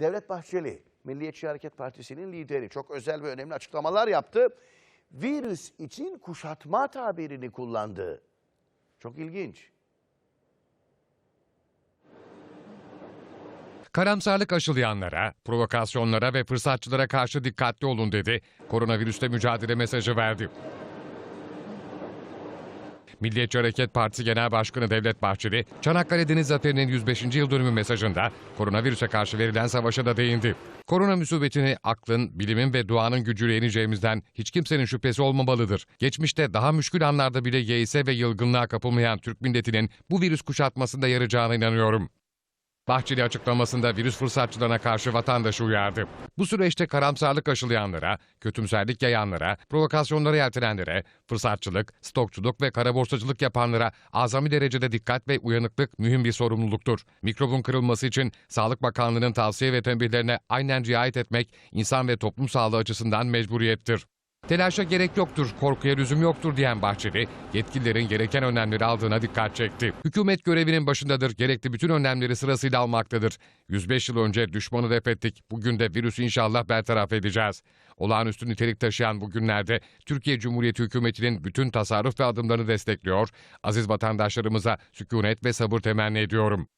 Devlet Bahçeli, Milliyetçi Hareket Partisi'nin lideri çok özel ve önemli açıklamalar yaptı. Virüs için kuşatma tabirini kullandı. Çok ilginç. Karamsarlık aşılayanlara, provokasyonlara ve fırsatçılara karşı dikkatli olun dedi. Koronavirüste mücadele mesajı verdi. Milliyetçi Hareket Partisi Genel Başkanı Devlet Bahçeli, Çanakkale Deniz Zaferi'nin 105. yıl dönümü mesajında koronavirüse karşı verilen savaşa da değindi. Korona musibetini aklın, bilimin ve duanın gücüyle yeneceğimizden hiç kimsenin şüphesi olmamalıdır. Geçmişte daha müşkül anlarda bile yeise ve yılgınlığa kapılmayan Türk milletinin bu virüs kuşatmasında yarayacağına inanıyorum. Bahçeli açıklamasında virüs fırsatçılarına karşı vatandaşı uyardı. Bu süreçte karamsarlık aşılayanlara, kötümserlik yayanlara, provokasyonlara yeltenenlere, fırsatçılık, stokçuluk ve kara borsacılık yapanlara azami derecede dikkat ve uyanıklık mühim bir sorumluluktur. Mikrobun kırılması için Sağlık Bakanlığı'nın tavsiye ve tembihlerine aynen riayet etmek insan ve toplum sağlığı açısından mecburiyettir. Telaşa gerek yoktur, korkuya lüzum yoktur diyen Bahçeli, yetkililerin gereken önlemleri aldığına dikkat çekti. Hükümet görevinin başındadır, gerekli bütün önlemleri sırasıyla almaktadır. 105 yıl önce düşmanı def ettik, bugün de virüsü inşallah bertaraf edeceğiz. Olağanüstü nitelik taşıyan bu günlerde Türkiye Cumhuriyeti hükümetinin bütün tasarruf ve adımlarını destekliyor, aziz vatandaşlarımıza sükunet ve sabır temenni ediyorum.